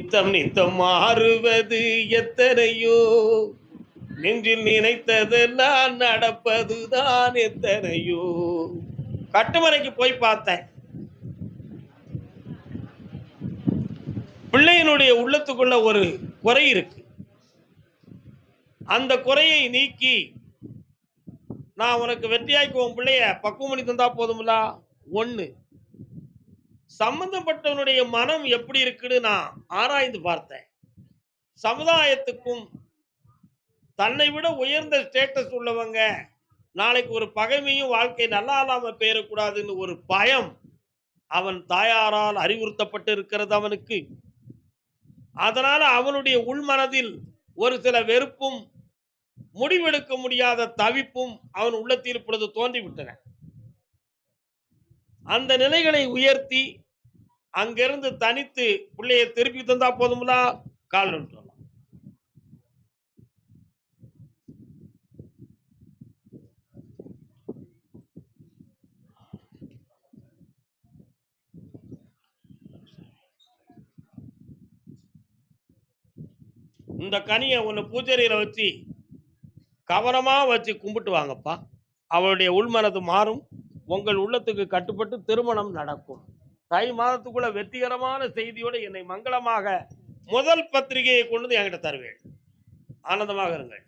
நித்தம் நித்தம் மாறுவது எத்தனையோ? நெஞ்சில் நினைத்ததெல்லாம் நடப்பதுதான் எத்தனையோ? கட்டுமனைக்கு போய் பார்த்தேன். பிள்ளையினுடைய உள்ளத்துக்குள்ள ஒரு குறை இருக்கு. அந்த குறையை நீக்கி நான் உனக்கு வெற்றியாக்கி உன் பிள்ளைய பக்குவம் பண்ணி தந்தா போதும்ல? ஒன்று சம்பந்தப்பட்டவனுடைய மனம் எப்படி இருக்குன்னு நான் ஆராய்ந்து பார்த்தேன். சமுதாயத்துக்கும் தன்னை விட உயர்ந்த ஸ்டேட்டஸ் உள்ளவங்க நாளைக்கு ஒரு பகைமையும் வாழ்க்கை நல்லா இல்லாம பெயரக்கூடாதுன்னு ஒரு பயம் அவன் தாயாரால் அறிவுறுத்தப்பட்டு இருக்கிறது அவனுக்கு. அதனால அவனுடைய உள்மனதில் ஒரு சில வெறுப்பும் முடிவெடுக்க முடியாத தவிப்பும் அவன் உள்ளத்தில் இப்பொழுது தோன்றிவிட்டன. அந்த நிலைகளை உயர்த்தி அங்கிருந்து தனித்து பிள்ளையை திருப்பி தந்தா போதும்லா? கால் சொல்லலாம் இந்த கனியை ஒன்று பூஜரியில வச்சு கவனமா வச்சு கும்பிட்டு வாங்கப்பா. அவளுடைய உள்மனது மாறும். உங்கள் உள்ளத்துக்கு கட்டுப்பட்டு திருமணம் நடக்கும். தை மாதத்துக்குள்ள வெற்றிகரமான செய்தியோடு என்னை மங்களமாக முதல் பத்திரிகையை கொண்டு வந்து என்கிட்ட தருவேன். ஆனந்தமாக இருங்கள்.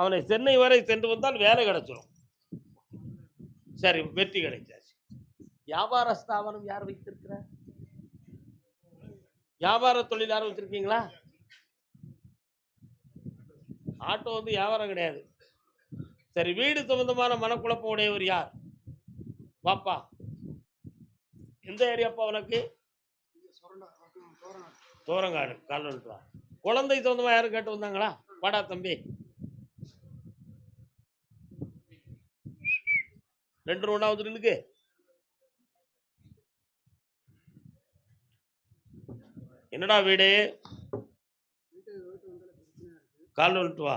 அவனை சென்னை வரை சென்று வந்தால் வேலை கிடைச்சிடும் சரி வெற்றி கிடைச்சாச்சு. வியாபார ஸ்தாபனம் யார் வைத்திருக்கிற? வியாபார தொழில் யாரும் வச்சிருக்கீங்களா? ஆட்டோ வந்து வியாபாரம் கிடையாது. சரி வீடு சம்பந்தமான மனக்குழப்பம் உடையவர் யார்? பாப்பா எந்த ஏரியாப்பா உனக்கு? தோரங்காடு கால்வெட்டு வா குழந்தை தகுந்தமா யாரும் கேட்டு வந்தாங்களா? வாடா தம்பி. ரெண்டு ஒன்றாவது நின்னுக்கு என்னடா வீடு? கால் வந்துட்டு வா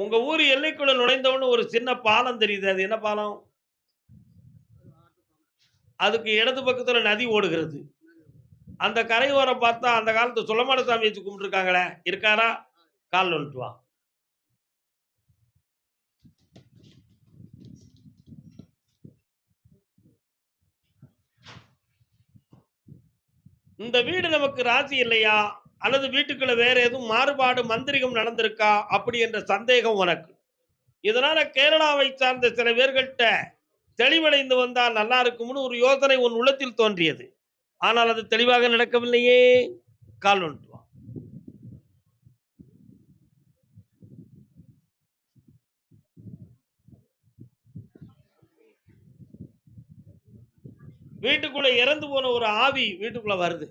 உங்க ஊர் எல்லைக்குள்ள நுழைந்தவொன்னு ஒரு சின்ன பாலம் தெரியுது. அது என்ன பாலம்? அதுக்கு இடது பக்கத்துல நதி ஓடுகிறது. அந்த கரையோரம் பார்த்தா அந்த காலத்து சுலமான சாமி வச்சு கும்பிட்டுருக்காங்களே. இருக்காரா? கால் வந்துட்டு வா. இந்த வீடு நமக்கு ராசி இல்லையா? அல்லது வீட்டுக்குள்ள வேற எதுவும் மாறுபாடு மந்திரிகம் நடந்திருக்கா? அப்படி என்ற சந்தேகம் உனக்கு. இதனால கேரளாவை சார்ந்த சில பேர்கள்ட்ட தெளிவடைந்து வந்தால் நல்லா இருக்கும்னு ஒரு யோசனை உன் உள்ளத்தில் தோன்றியது. ஆனால் அது தெளிவாக நடக்கவில்லையே. கால் வந்துட்டு வீட்டுக்குள்ள இறந்து போன ஒரு ஆவி வீட்டுக்குள்ள வருது.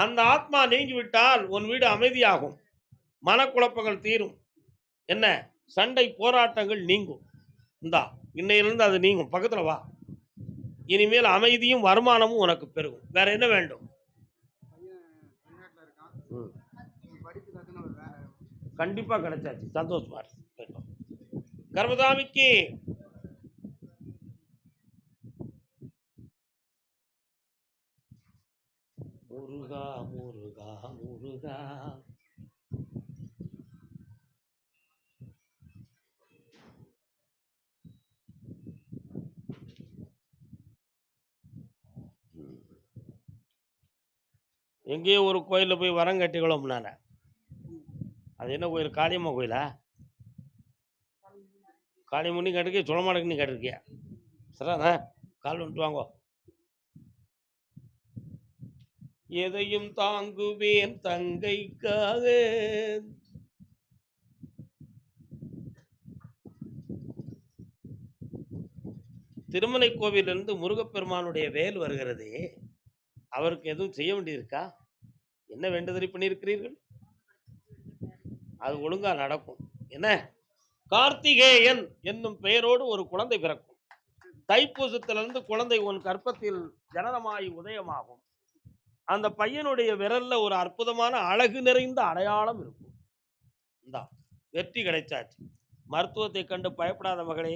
அந்த ஆத்மா நீங்கி விட்டால் உன் வீடு அமைதியாகும். மனக்குழப்பங்கள் தீரும். என்ன? சண்டை போராட்டங்கள் நீங்கும். இந்தா இன்னையிலிருந்து அது நீங்கும். பக்கத்துல வா. இனிமேல் அமைதியும் வருமானமும் உனக்கு பெருகும். வேற என்ன வேண்டும்? ம். கண்டிப்பா கிடைச்சாச்சு. சந்தோஷமா இருக்கு போயிட்டோம். கர்மசாமிக்கு முருகா முருகா முருகா. எங்கேயோ ஒரு கோயிலில் போய் வரம் கட்டிக்கலாம் நான் அது என்ன கோயில்? காளியம்மா கோயிலா? காளியம்மனி கட்டிருக்கே சுழமாடக்கு நீ கட்டிருக்கியா? சரிண்ணா கால் வந்துட்டு வாங்கோ. எதையும் தாங்குவேன் தங்கைக்காக. திருமலை கோவிலிருந்து முருகப்பெருமானுடைய வேல் வருகிறதே அவருக்கு எதுவும் செய்ய வேண்டியிருக்கா? என்ன வேண்டுதலை பண்ணியிருக்கிறீர்கள் அது ஒழுங்கா நடக்கும். என்ன? கார்த்திகேயன் என்னும் பெயரோடு ஒரு குழந்தை பிறக்கும். தைப்பூசத்திலிருந்து குழந்தை உன் கற்பத்தில் ஜனனமாய் உதயமாகும். அந்த பையனுடைய விரல்ல ஒரு அற்புதமான அழகு நிறைந்த அடையாளம் இருக்கும். இந்தா வெற்றி கிடைச்சாச்சு. மருத்துவத்தை கண்டு பயப்படாத மகளே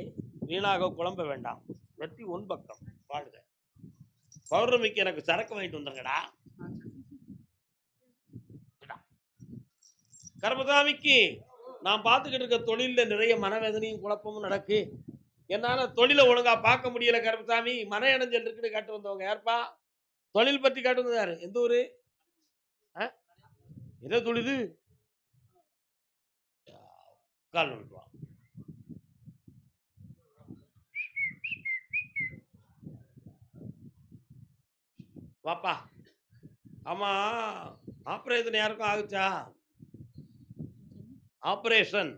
வீணாக குழம்ப வேண்டாம். வெற்றி உன் பக்கம். வாழ்க. பௌர்ணமிக்கு எனக்கு சரக்கு வாங்கிட்டு வந்துருங்கடா. கர்மசாமிக்கு நான் பார்த்துக்கிட்டு இருக்க தொழிலில் நிறைய மனவேதனையும் குழப்பமும் நடக்கு. என்னால் தொழிலை ஒழுங்காக பார்க்க முடியல கருப்பசாமி மன இடைஞ்சல் இருக்குன்னு கேட்டு வந்தவங்க ஏற்பா தொழில் பற்றி காட்டுங்க யாரு? எந்த ஊரு? ஆ? என்ன தொழில் கால் நோட்டு வாப்பா. ஆமா ஆப்ரேஷன் யாருக்கும் ஆகுச்சா? ஆப்ரேஷன்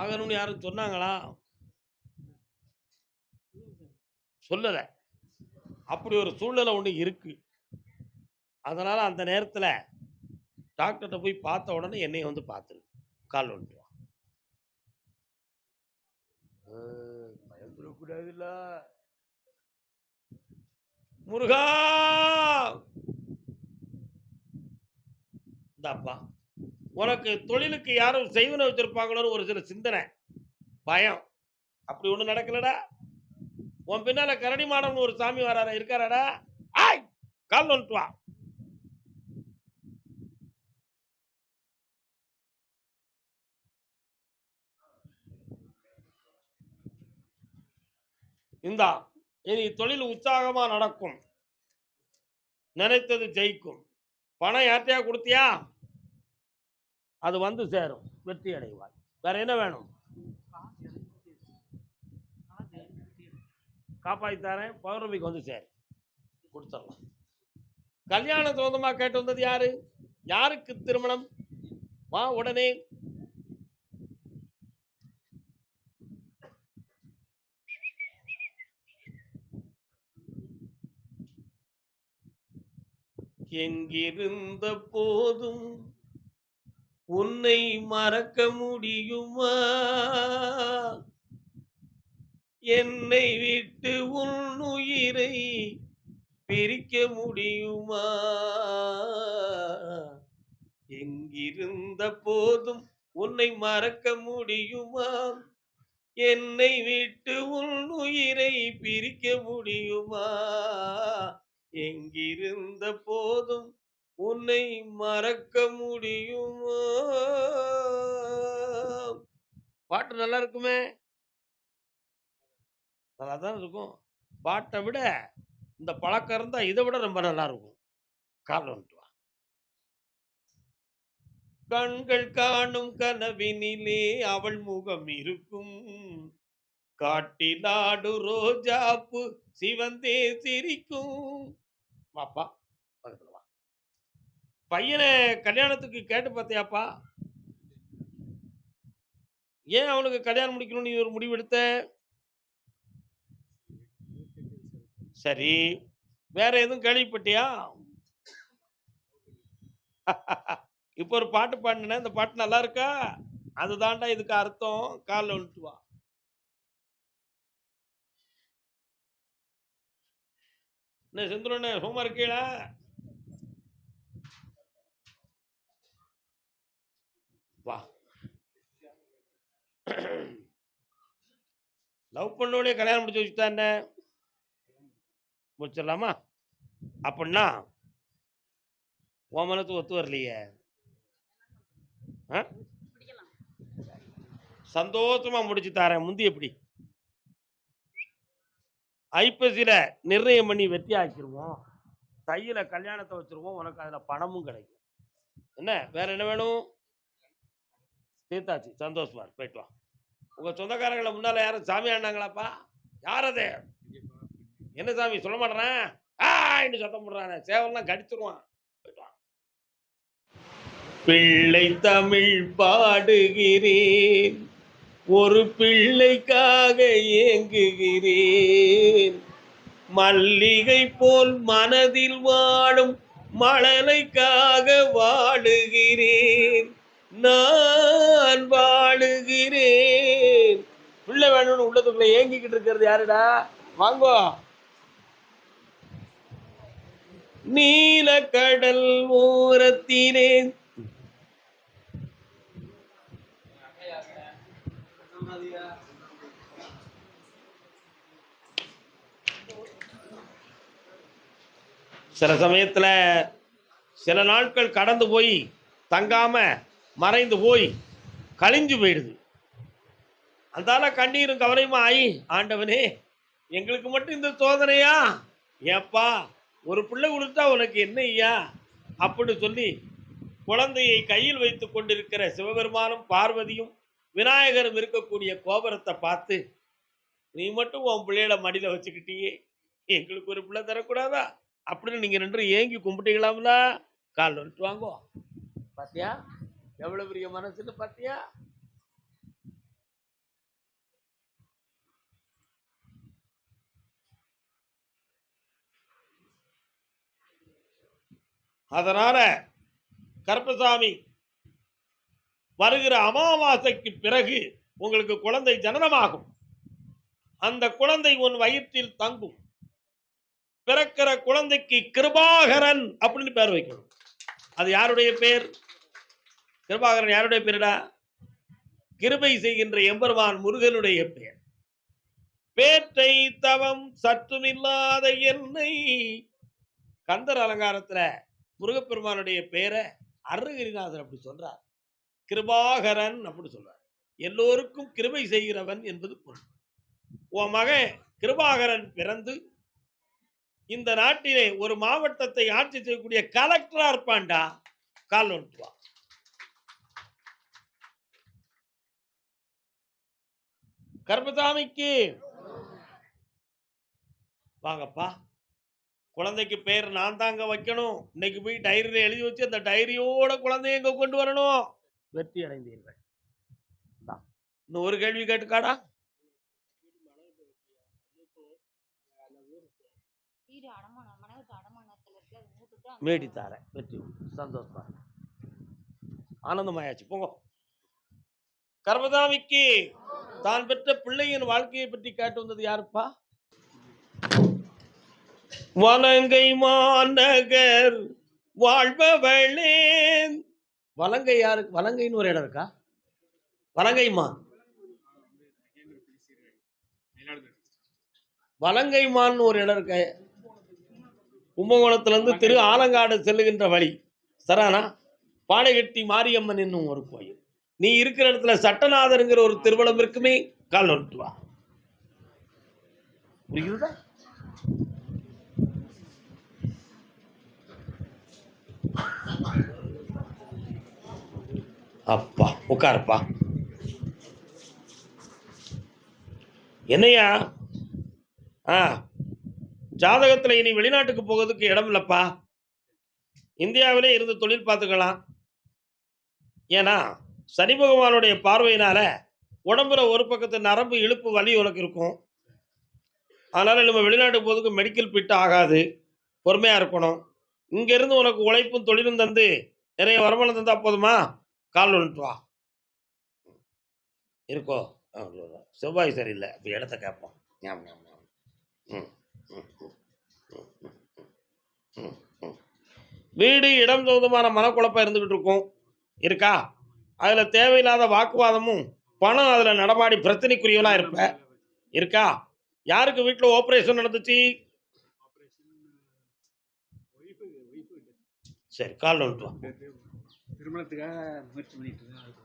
ஆகணும்னு யாரும் சொன்னாங்களா? சொல்லலை. அப்படி ஒரு சூழ்நிலை ஒன்று இருக்கு. அதனால அந்த நேரத்துல டாக்டர்கிட்ட போய் பார்த்த உடனே என்னைய வந்து பார்த்துரு. கால் வந்துட்டு பயப்படக்கூடாதுல்ல முருகா! இந்தாப்பா உனக்கு தொழிலுக்கு யாரும் செய்வன வச்சிருப்பாங்களோன்னு ஒரு சில சிந்தனை பயம். அப்படி ஒன்றும் நடக்கலடா? உன் பின்னால கரடி மாடம்னு ஒரு சாமி வராரா. இருக்காராடா. ஆய்! கால் நோட்டு வா. இந்தா இனி தொழில் உற்சாகமா நடக்கும். நினைத்தது ஜெயிக்கும். பணம் யார்த்தையா கொடுத்தியா? அது வந்து சேரும். வெற்றி அடைவாய் வேற என்ன வேணும்? காப்பாத்தி தரேன். பௌர்ணமிக்கு வந்து சேர். கொடுத்துடலாம். கல்யாண சோதமாக கேட்டு வந்தது யாரு? யாருக்கு திருமணம்? வா உடனே. எங்கிருந்த போதும் உன்னை மறக்க முடியுமா? என்னை விட்டு உன்னுயிரை பிரிக்க முடியுமா? எங்கிருந்த போதும் உன்னை மறக்க முடியுமா? என்னை விட்டு உன்னுயிரை பிரிக்க முடியுமா? எங்கிருந்த போதும் உன்னை மறக்க முடியுமா? பாட்டு நல்லா இருக்குமே. நல்லா தான் இருக்கும். பாட்டை விட இந்த பழக்கம் இருந்தால் இதை விட ரொம்ப நல்லா இருக்கும். காரணம் வந்துட்டு வா. கண்கள் காணும் கனவினிலே அவள் முகம் இருக்கும். காட்டிலாடு ரோஜாப்பு சிவந்தே சிரிக்கும். வாப்பா பையனை கல்யாணத்துக்கு கேட்டு பார்த்தியாப்பா? ஏன் அவனுக்கு கல்யாணம் முடிக்கணும்னு ஒரு முடிவு எடுத்த சரி. வேற எதுவும் கேள்விப்பட்டியா? இப்போ ஒரு பாட்டு பாடினேன் இந்த பாட்டு நல்லா இருக்கா? அதுதான்டா இதுக்கு அர்த்தம். காலில் விழுட்டு வா. என்ன செந்துருண்ணே சும்மா இருக்கீங்களா வா. லவ் பண்ணோடனே கல்யாணம் முடிச்சு வச்சுட்டானே முடிச்சிடலாமா? அப்படின்னா உன் மனத்து ஒத்து வரலையே. சந்தோஷமா முடிச்சு தரேன். முந்தி எப்படி? ஐப்பசியில நிர்ணயம் பண்ணி வெற்றி ஆக்கிடுவோம் தையில கல்யாணத்தை வச்சிருவோம். உனக்கு அதுல பணமும் கிடைக்கும். என்ன? வேற என்ன வேணும்? தீர்த்தாச்சு. சந்தோஷமா போயிட்டு வா. உங்க சொந்தக்காரங்களை முன்னால யாரும் சாமி ஆனாங்களாப்பா யார் அது? என்ன சாமி சொல்ல மாட்டேறேன் ஆன்னு சத்தம் போடுறானே. சேவல்லாம் கடிச்சிருவான். பிள்ளை தமிழ் பாடுகிறேன். ஒரு பிள்ளைக்காக ஏங்குகிறேன். மல்லிகை போல் மனதில் வாழும் மழலைக்காக வாழுகிறேன். நான் வாழுகிறேன். வேணும்னு உள்ளதுக்குள்ள ஏங்கிக்கிட்டு இருக்கிறது யாருடா? வாங்கோ. நீல கடல் ஓரத்திலே. சில சமயத்துல சில நாட்கள் கடந்து போய் தங்காம மறைந்து போய் கழிஞ்சு போயிடுது. அந்தால கண்ணீரும் கவலையுமா ஆயி ஆண்டவனே எங்களுக்கு மட்டும் இந்த சோதனையா? ஏப்பா ஒரு பிள்ளை கொடுத்தா உனக்கு என்ன ஐயா? அப்படின்னு சொல்லி குழந்தையை கையில் வைத்து கொண்டிருக்கிற சிவபெருமானும் பார்வதியும் விநாயகரும் இருக்கக்கூடிய கோபுரத்தை பார்த்து நீ மட்டும் உன் பிள்ளையில மடியில் வச்சுக்கிட்டியே எங்களுக்கு ஒரு பிள்ளை தரக்கூடாதா? அப்படின்னு நீங்கள் நின்று ஏங்கி கும்பிட்டீங்களாம்ல? கால் வந்துட்டு வாங்கோ. பார்த்தியா எவ்வளோ பெரிய மனசுன்னு பார்த்தியா அதனால கருப்பசாமி வருகிற அமாவாசைக்கு பிறகு உங்களுக்கு குழந்தை ஜனனமாகும். அந்த குழந்தை உன் வயிற்றில் தங்கும். பிறக்கிற குழந்தைக்கு கிருபாகரன் அப்படின்னு பேர் வைக்கணும். அது யாருடைய பேர்? கிருபாகரன் யாருடைய பேருடா? கிருபை செய்கின்ற எம்பெருமான் முருகனுடைய பெயர் பேற்றை தவம் சற்றுமில்லாத என்னை கந்தர் அலங்காரத்துல முருகப்பெருமானுடைய பெயரை அருகிரிநாதர் அப்படி சொல்றார். கிருபாகரன் அப்படி சொல்றார். எல்லோருக்கும் கிருபை செய்கிறவன் என்பது பொருள். உன் மகன் கிருபாகரன் பிறந்து இந்த நாட்டிலே ஒரு மாவட்டத்தை ஆட்சி செய்யக்கூடிய கலெக்டரா இருப்பான்டா. கால் நோட்டுவா கர்மசாமிக்கு வாங்கப்பா. குழந்தைக்கு பேர் நான் தாங்க வைக்கணும். இன்னைக்கு போய் டைரியில எழுதி வச்சு அந்த டைரியோட குழந்தைய இங்க கொண்டு வரணும்? வெற்றி அடைந்தீர்கள். இன்னும் ஒரு கேள்வி கேட்டுக்காடா? அந்த மேடித்தார வெற்றி. சந்தோஷமா. ஆனந்தமாயாச்சு. போங்க. கர்மதாமிக்கு தான் பெற்ற பிள்ளையின் வாழ்க்கையை பற்றி கேட்டு வந்தது யாருப்பா? வலங்கை மாநகர் வாழ்பவளே. வலங்கை யாருக்கு வலங்கைன்னு ஒரு இடம் இருக்கா? வலங்கைமா வலங்கைமான்னு ஒரு இடம் இருக்க. கும்பகோணத்துல இருந்து திரு ஆலங்காடு செல்லுகின்ற வழி. சரானா? பாடைகட்டி மாரியம்மன் என்னும் ஒரு கோயில். நீ இருக்கிற இடத்துல சட்டநாதருங்கிற ஒரு திருவளம் இருக்குமே கால் வந்துட்டு புரியுதா? அப்பா உட்காருப்பா. என்னையா? ஆ ஜாதகத்தில் இனி வெளிநாட்டுக்கு போகிறதுக்கு இடம் இல்லைப்பா. இந்தியாவிலே இருந்து தொழில் பார்த்துக்கலாம். ஏன்னா சனி பகவானுடைய பார்வையினால உடம்புல ஒரு பக்கத்து நரம்பு இழுப்பு வலி உனக்கு இருக்கும். அதனால நம்ம வெளிநாட்டுக்கு போகிறதுக்கு மெடிக்கல் பிட் ஆகாது. பொறுமையாக இருக்கணும். இங்கேருந்து உனக்கு உழைப்பும் தொழிலும் தந்து நிறைய வருமானம் தந்தா போதுமா? கால் வந்துட்டு வா. இருக்கோ? செவ்வாய் சரியில்லை. அப்படி இடத்த கேட்போம் ஞாபகம் ஞாபகம், ம், ம், வீடு இடம் சொந்தமான மனக்குழப்பம் இருந்துகிட்டு இருக்கும். இருக்கா? அதில் தேவையில்லாத வாக்குவாதமும் பணம் அதில் நடமாடி பிரச்சனைக்குரியவனா இருப்ப. இருக்கா? யாருக்கு வீட்டில் ஆப்ரேஷன் நடந்துச்சு? சரி கால் வந்துட்டு வா. திருமணத்துக்காக முயற்சி பண்ணிட்டு இருக்கேன்.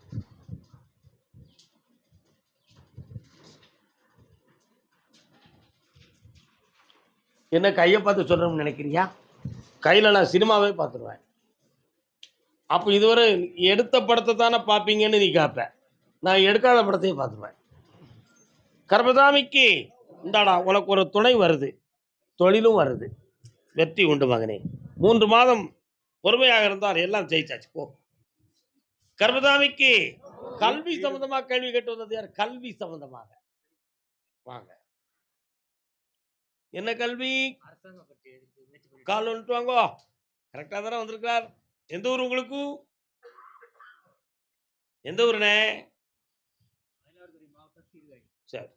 என்ன கையை பார்த்து சொல்றோம்னு நினைக்கிறியா? கையில நான் சினிமாவே பார்த்துருவேன். அப்போ இதுவரை எடுத்த படத்தை தானே பார்ப்பீங்கன்னு நீ கேட்ப நான் எடுக்காத படத்தையும் பார்த்துருவேன். கர்மதாமிக்கு இந்தாடா உனக்கு ஒரு துணை வருது. தொழிலும் வருது. வெற்றி உண்டு மகனே. மூன்று மாதம் பொறுமையாக இருந்தால் எல்லாம் ஜெயிச்சாச்சு போ. கர்மதாமிக்கு கல்வி சம்பந்தமா கேள்வி கேட்டு வந்தது யார்? கல்வி சம்பந்தமாக. வாங்க. என்ன கல்வி? கால் வந்துட்டு வாங்கோ. கரெக்டாக தானே வந்திருக்கார் எந்த ஊர் உங்களுக்கு? எந்த ஊருண்ணே? சரி.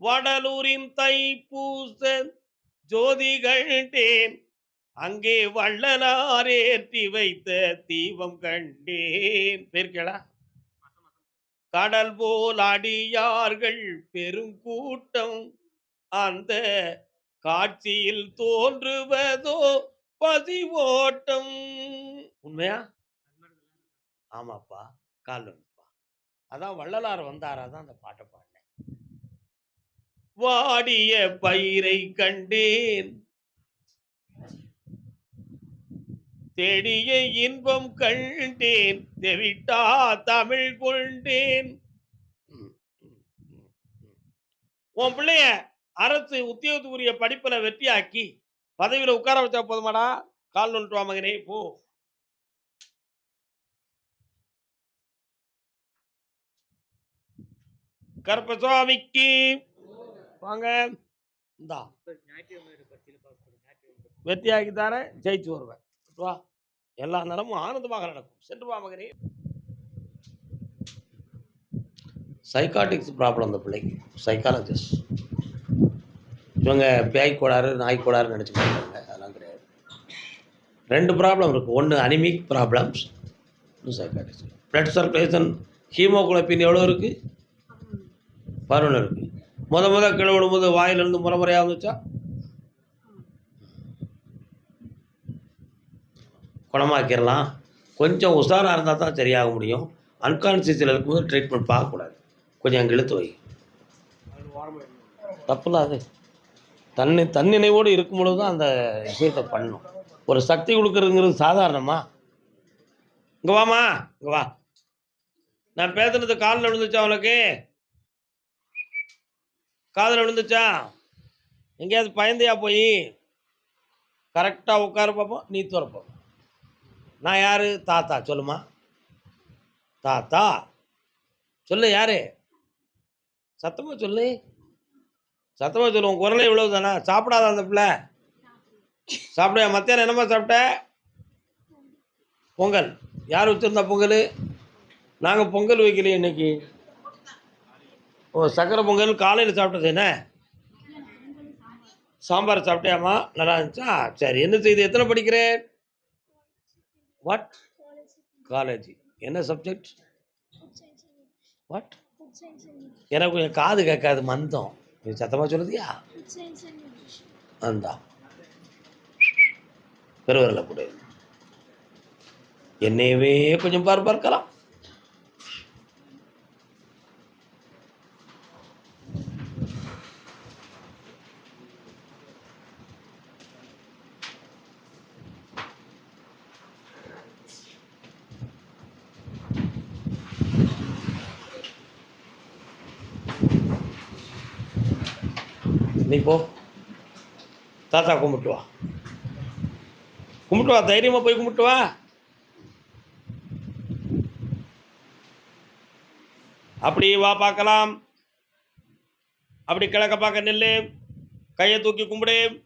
வடலூரின் தைப்பூச ஜோதி கண்டேன் அங்கே வள்ளலாரேற்றி வைத்த தீபம் கண்டேன். பேர்களா கடல் போல் அடியார்கள் பெருங்கூட்டம் அந்த காட்சியில் தோன்றுவதோ பதிவோட்டம் உண்மையா? ஆமாப்பா. கால் அதான் வள்ளலார் வந்தாரா தான் அந்த பாட்டை பாடினேன். வாடிய பயிரை கண்டேன். தேடிய இன்பம் கண்டேன். தெவிட்டா தமிழ் கொண்டேன். உன் பிள்ளைய அரசு உத்தியோகத்துக்குரிய படிப்புல வெற்றியாக்கி பதவியில உட்கார வச்சா போதுமாடா? கால் நொண்டுவா மகனே போ. கருப்பசுவாமிக்கு வாங்க. இந்தா. இப்போ ஞாயிற்றுக்கிழமை வெற்றியாக்கி ஜெயிச்சு வருவேன். வா. எல்லா நலமும் ஆனந்தமாக நடக்கும். சென்று வா மகனே. சைக்காட்டிக்ஸ் ப்ராப்ளம் அந்த பிள்ளைக்கு சைக்காலஜிஸ்ட் இவங்க பேய் கோளாறு நாய் கோளாறு அதெல்லாம் கிடையாது. ரெண்டு ப்ராப்ளம் இருக்குது ஒன்று அனிமிக் ப்ராப்ளம்ஸ் இன்னும் சைக்காட்டிக்ஸ் பிளட் சர்க்குலேஷன் ஹீமோகுளோபின் எவ்வளோ இருக்குது பருவம் இருக்குது முத முத கீழே விடும்போது வாயிலிருந்து முறை முறையாக வந்துச்சா? குணமாக்கிடலாம். கொஞ்சம் உஷாராக இருந்தால் தான் சரியாக முடியும். அன்கான்சியஸில் இருக்கும்போது ட்ரீட்மெண்ட் பார்க்கக்கூடாது. கொஞ்சம் அங்கே இழுத்து வை. தப்புலாம் அது. தன்னை தன்னினைவோடு இருக்கும் பொழுது தான் அந்த விஷயத்தை பண்ணணும். ஒரு சக்தி கொடுக்குறதுங்கிறது சாதாரணமா? இங்கே வாமா இங்கே வா. நான் பேசுனது காலில் விழுந்துச்சா உனக்கு? காதில் விழுந்துச்சா? எங்கேயாவது பயந்தையா போய்? கரெக்டாக உட்கார பார்ப்போம் நீ துறப்போம் நான் யார்? தாத்தா சொல்லுமா. தாத்தா? சொல்லு யாரு? சத்தமாக சொல்லு. சத்தமாக சொல்லு உன் குரலே இவ்வளவு தானே சாப்பிடாத அந்த பிள்ளை. சாப்பிட மத்தியானம் என்னம்மா சாப்பிட்ட? பொங்கல். யார் வச்சுருந்தா பொங்கல்? நாங்கள் பொங்கல் வைக்கலையே இன்னைக்கு. ஓ சக்கரை பொங்கல் காலையில் சாப்பிட்டது என்ன? சாம்பார் சாப்பிட்டியாம்மா? நல்லா இருந்துச்சா? சரி என்ன செய்து? எத்தனை படிக்கிறேன் வாட் காலேஜ் என்ன சப்ஜெக்ட் வாட் எனக்கு கொஞ்சம் காது கேட்காது மந்தம். நீ சத்தமாக சொல்லுதியா? அந்தா. பெருவரில் கூட என்னையவே கொஞ்சம் பார்ப்பார்க்கலாம் போ தாத்தா கும்பிட்டு வா. கும்பிட்டு வா தைரியமாக போய் கும்பிட்டு வா. அப்படி வா பார்க்கலாம். அப்படி கிழக்க பார்க்க நில்லு. கையை தூக்கி கும்பிடு.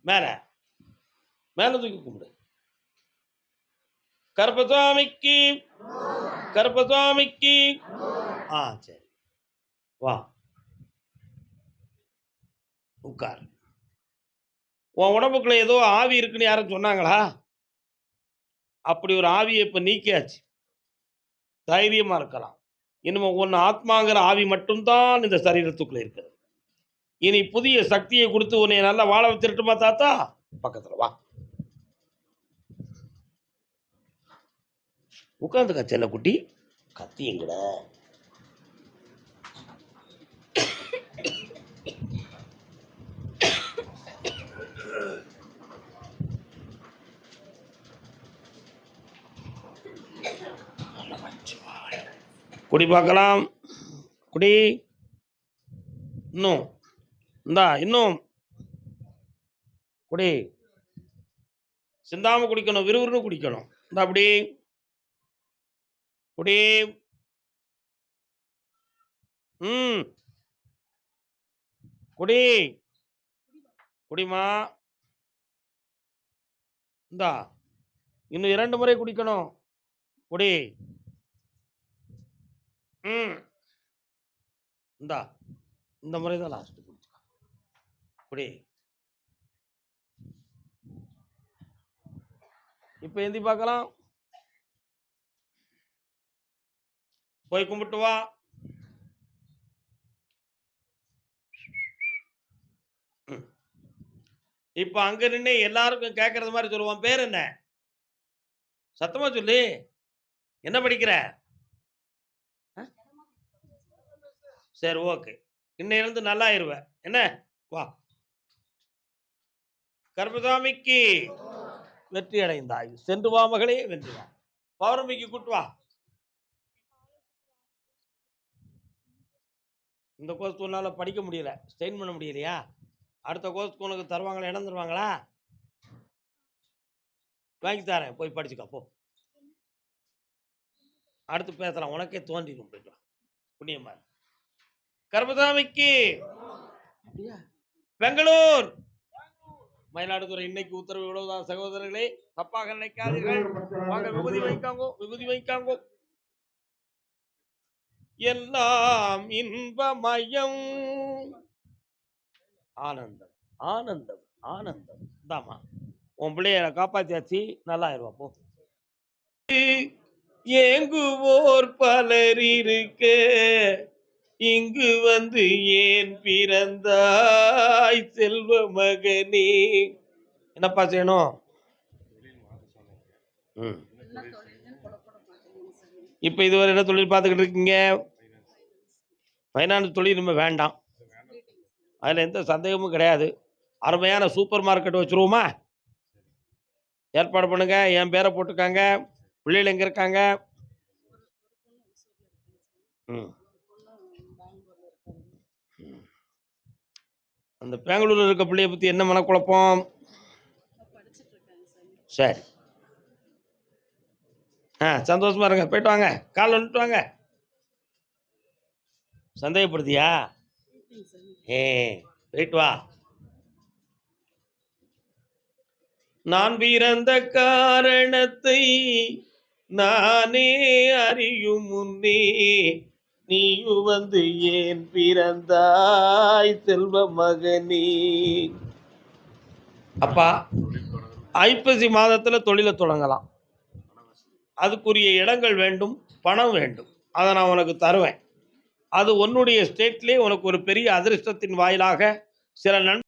மேலே. மேலே தூக்கி கும்பிடு. கருப்பசாமிக்கு கருப்பசாமிக்கு ஆ சரி. வா. உட்கார். உன் உடம்புக்குள்ள ஏதோ ஆவி இருக்குன்னு யாரும் சொன்னாங்களா? அப்படி ஒரு ஆவியை இப்போ நீக்கியாச்சு. தைரியமாக இருக்கலாம். இனிமே ஒன்று ஆத்மாங்கிற ஆவி மட்டும்தான் இந்த சரீரத்துக்குள்ளே இருக்குது. இனி புதிய சக்தியை கொடுத்து உன்னை நல்லா வாழ வச்சிருட்டுமா தாத்தா? பக்கத்தில் வா. உட்காந்துக்க செல்லக்குட்டி. கத்தியங்கட. குடி பார்க்கலாம். குடி. இன்னும். இந்தா இன்னும். குடி. சிந்தாம குடிக்கணும் விறுவிறுன்னு குடிக்கணும். இந்த அப்படி குடி. ம். குடி. குடிமா இந்தா. இன்னும் இரண்டு முறை குடிக்கணும். குடி. ம். இந்தா இந்த முறை தான் லாஸ்ட் குடி. இப்போ எந்தி பார்க்கலாம். போய் கும்பிட்டு வா. இப்ப இப்போ அங்க நின்று எல்லாருக்கும் கேட்கறது மாதிரி சொல்லுவான் பேர் என்ன? சத்தமா சொல்லு. என்ன படிக்கிற ஆ? சரி ஓகே. இன்னையிலிருந்து நல்லா ஆயிருவ என்ன? வா. கர்பதாமிக்கு வெற்றி அடைந்தாய். சென்று வா மகளே வென்று வா. பௌர்ணமிக்கு கூட்டு வா. இந்த கோர்ஸ் உன்னால் படிக்க முடியல. ஸ்டெயின் பண்ண முடியலையா? அடுத்த கோர்ஸ்க்கு உனக்கு தருவாங்களா இடம் தருவாங்களா? வாங்கி தரேன். போய் படிச்சுக்கோ போ. அடுத்து பேசலாம். உனக்கே தோன்றிடும் போயிட்டு வா. புண்ணியமாக கர்மசாமிக்கு பெங்களூர். மயிலாடுதுறை இன்னைக்கு உத்தரவு இவ்வளவுதான் சகோதரர்களே. தப்பாக நினைக்காதீர்கள். வாங்க விபூதி வைக்காங்கோ விபூதி வைக்காங்கோ எல்லாம் இன்பமயம். ஆனந்தம் ஆனந்தம் ஆனந்தம். தாமா உன் பிள்ளைய காப்பாத்தியாச்சு நல்லா ஆயிருவா போ. ஏங்குவோர் பலர் இருக்க. இங்கு வந்து ஏன் பிறந்தாய் செல்வ மகனே? என்னப்பா செய்யணும்? ம். இப்போ இதுவரை என்ன தொழில் பார்த்துக்கிட்டு இருக்கீங்க? ஃபைனான்ஸ் தொழில் நம்ம வேண்டாம். அதில் எந்த சந்தேகமும் கிடையாது. அருமையான சூப்பர் மார்க்கெட் வச்சுருவோமா? ஏற்பாடு பண்ணுங்க. என் பேரை போட்டுக்காங்க பிள்ளைகள் எங்கே இருக்காங்க? ம். அந்த பெங்களூரில் இருக்க பிள்ளைய பற்றி என்ன மனக்குழப்பம்? சரி. ஆ சந்தோஷமா இருங்க. போயிட்டு வாங்க. கால் வந்துட்டு வாங்க. சந்தேகப்படுத்தியா? ஏ போயிட்டு வா. நான் பிறந்த காரணத்தை நானே அறியும் முன்னே நீயும் வந்து ஏன் பிறந்தாய் செல்வ மகனே? அப்பா ஐப்பசி மாதத்துல தொழிலை தொடங்கலாம். அதுக்குரிய இடங்கள் வேண்டும் பணம் வேண்டும். அதை நான் உனக்கு தருவேன். அது உன்னுடைய ஸ்டேட்லேயே உனக்கு ஒரு பெரிய அதிர்ஷ்டத்தின் வாயிலாக சில நன்